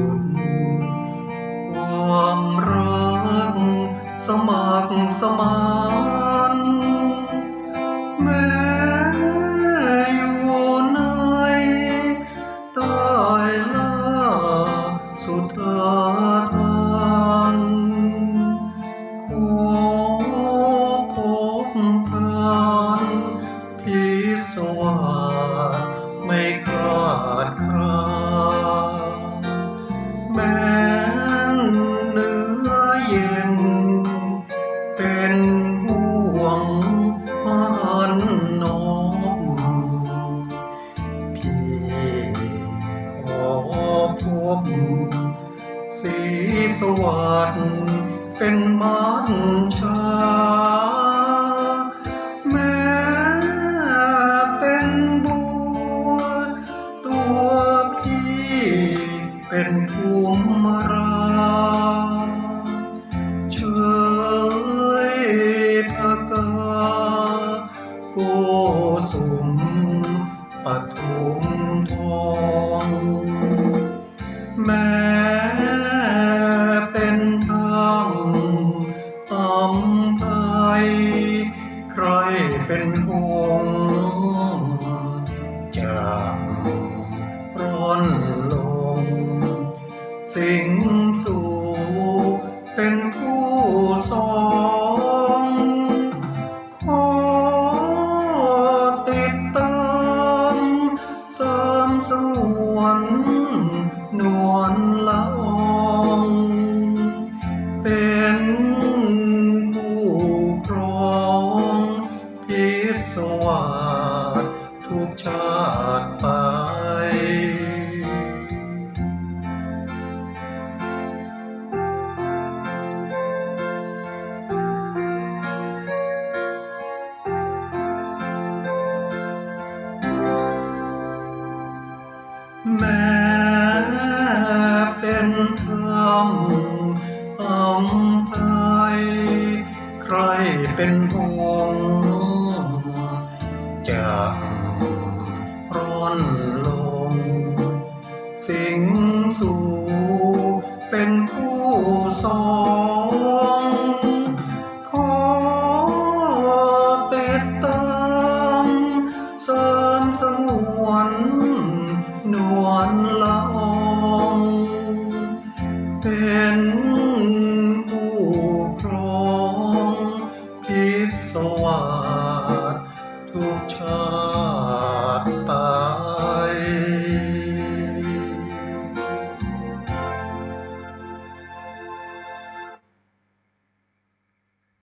ุด ความรักสมัครสมา วัสดิ์เป็นมันชาแม้เป็นบัว ตัวพี่เป็นภูมิราเฉยพกาโกสุมปทุมทองแม้ สู่ เป็นผู้สองขอติดตามสามสวนนวลละอองเป็นผู้ครองพิศวาสทุกชาติไป สู่เป็นผู้สองขอติดตามเสริมสงวนนวลละอองเป็นผู้ครองพิศวาสทุกชา